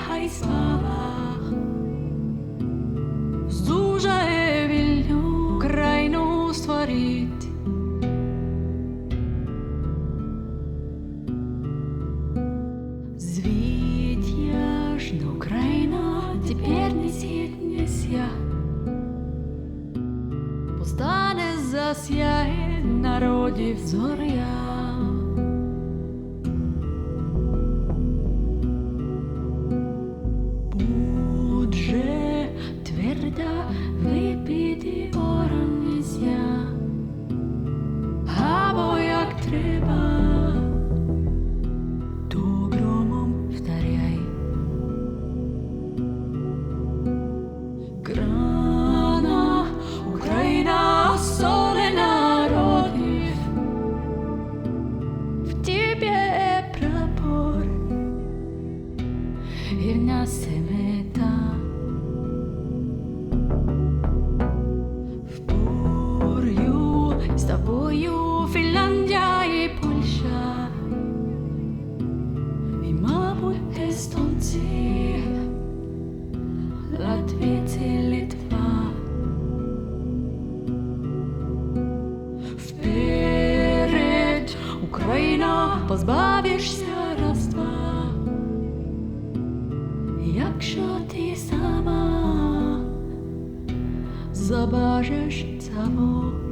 нехай слава здужає вільну крайну створить. Звідь яжна Україна тепер несіть неся, постане засяє народів зоря. треба, то громом вдаряй. Крана, Україна, соли народів, в тебе прапор, вірна семета. pozbawisz się raz, dwa. Jakże ty sama zobaczysz całość.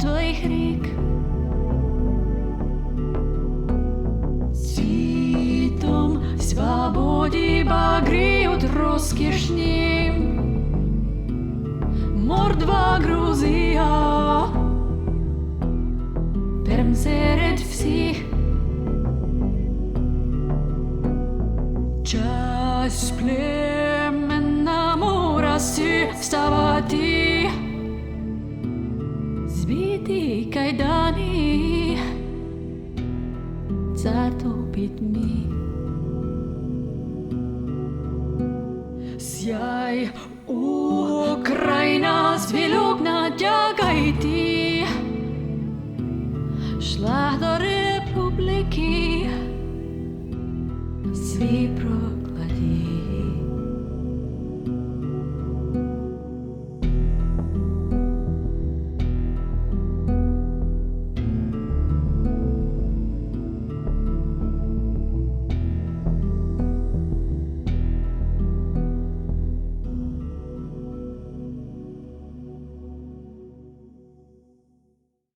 твоїх рік. Світом свободі багріють розкішні. Мордва Грузія, перм серед всіх. Час племенному расі вставати, biti kaj dani, zato bit mi. Sjaj Ukrajina, zvilog nadjaga i ti, šla do republiki, svi